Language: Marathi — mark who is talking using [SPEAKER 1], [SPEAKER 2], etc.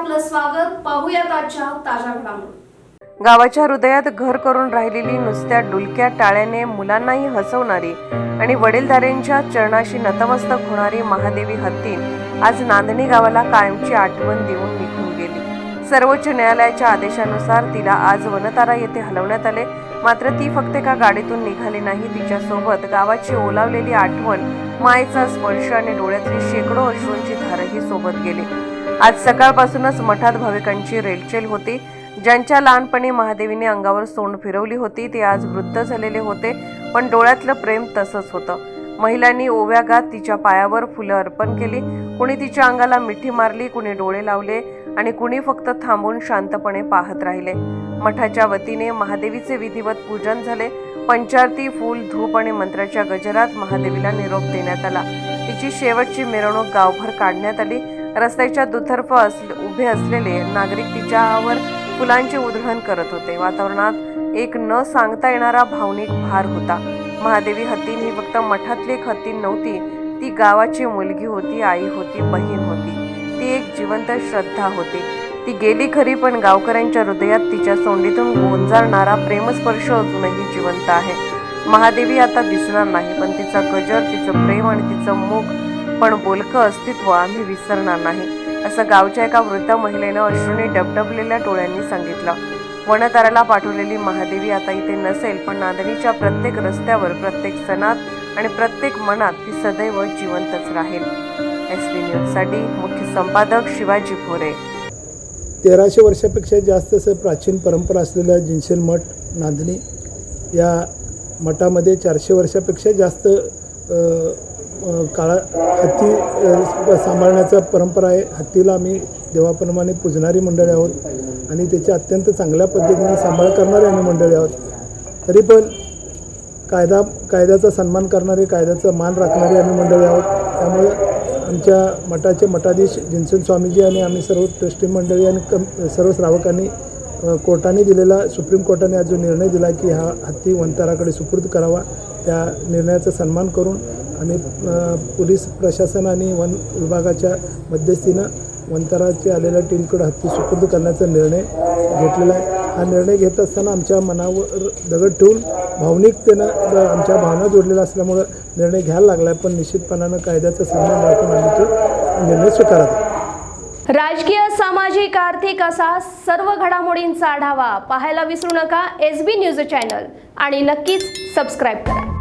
[SPEAKER 1] स्वागत पाहूयात आजच्या ताज्या घडामोडी.
[SPEAKER 2] गावाच्या हृदयात घर करून राहिलेली नुसत्या डुलक्या टाळ्याने मुलांनाही हसवणारी आणि वडीलधाऱ्यांच्या चरणाशी नतमस्तक होणारी महादेवी हत्तीन आज नांदणी गावाला कायमची आठवण देऊन निघून गेली. सर्वोच्च न्यायालयाच्या आदेशानुसार तिला आज वनतारा येथे हलवण्यात आले. मात्र ती फक्त एका गाडीतून निघाली नाही. तिच्यासोबत गावाची ओलावलेली आठवण मायेचा स्पर्श आणि डोळ्यातली शेकडो अश्रूंची धारही सोबत गेली. आज सकाळपासूनच मठात भाविकांची रेलचेल होती. ज्यांच्या लहानपणी महादेवीने अंगावर सोंड फिरवली होती ते आज वृद्ध झालेले होते पण डोळ्यातलं प्रेम तसंच होतं. महिलांनी ओव्या गात तिच्या पायावर फुलं अर्पण केली. कुणी तिच्या अंगाला मिठी मारली कुणी डोळे लावले आणि कुणी फक्त थांबून शांतपणे पाहत राहिले. मठाच्या वतीने महादेवीचे विधिवत पूजन झाले. पंचारती फूल धूप आणि मंत्राच्या गजरात महादेवीला निरोप देण्यात आला. तिची शेवटची मिरवणूक गावभर काढण्यात आली. रस्त्याच्या दुतर्फ असले उभे असलेले नागरिक तिच्यावर फुलांचे उधळण करत होते. वातावरणात एक न सांगता येणारा भावनिक भार होता. महादेवी हत्तीन ही फक्त मठातली एक हत्तीन नव्हती ती गावाची मुलगी होती आई होती बहीण होती. ती एक जिवंत श्रद्धा होती. ती गेली खरी पण गावकऱ्यांच्या हृदयात तिच्या सोंडीतून गोंजारणारा प्रेमस्पर्श अजूनही जिवंत आहे. महादेवी आता दिसणार नाही पण तिचा गजर तिचं प्रेम आणि तिचं मुख पण बोलकं अस्तित्व आम्ही विसरणार नाही असं गावच्या एका वृद्ध महिलेनं अश्रूने डबडबलेल्या डोळ्यांनी सांगितलं. वनताराला पाठवलेली महादेवी आता इथे नसेल पण नांदणीच्या प्रत्येक रस्त्यावर प्रत्येक सणात आणि प्रत्येक मनात ती सदैव जिवंतच राहील. एस पी न्यूजसाठी मुख्य संपादक शिवाजी भोरे.
[SPEAKER 3] तेराशे वर्षापेक्षा जास्त असं प्राचीन परंपरा असलेलं जिनसेल मठ नांदणी या मठामध्ये चारशे वर्षापेक्षा जास्त काळा हत्ती सांभाळण्याचा परंपरा आहे. हत्तीला आम्ही देवाप्रमाणे पूजणारी मंडळी आहोत आणि त्याची अत्यंत चांगल्या पद्धतीने सांभाळ करणारी आम्ही मंडळी आहोत. तरी पण कायदा कायद्याचा सन्मान करणारे कायद्याचा मान राखणारे आम्ही मंडळी आहोत. त्यामुळे आमच्या मठाचे मठाधीश जिनसन स्वामीजी आणि आम्ही सर्व ट्रस्टी मंडळी आणि कम सर्व श्रावकांनी कोर्टाने दिलेला सुप्रीम कोर्टाने आज जो निर्णय दिला की हा हत्ती वंताराकडे सुपूर्द करावा त्या निर्णयाचा सन्मान करून आम्ही पोलीस प्रशासन आणि वन विभागाच्या मध्यस्थीनं वनतराची आलेल्या टीमकडे हत्ती सुपूर्द करण्याचा निर्णय घेतलेला आहे. हा निर्णय घेत असताना आमच्या मनावर दगड ठेवून भावनिकतेनं आमच्या भावना जोडलेल्या असल्यामुळं निर्णय घ्यायला लागला आहे पण निश्चितपणानं कायद्याचा सन्मान राखून आम्ही तो निर्णय स्वीकारत
[SPEAKER 1] राजकीय सामाजिक आर्थिक असा सर्व घडामोडींचा आढावा पाहायला विसरू नका. S B news channel. आणि नक्कीच सबस्क्राईब करा.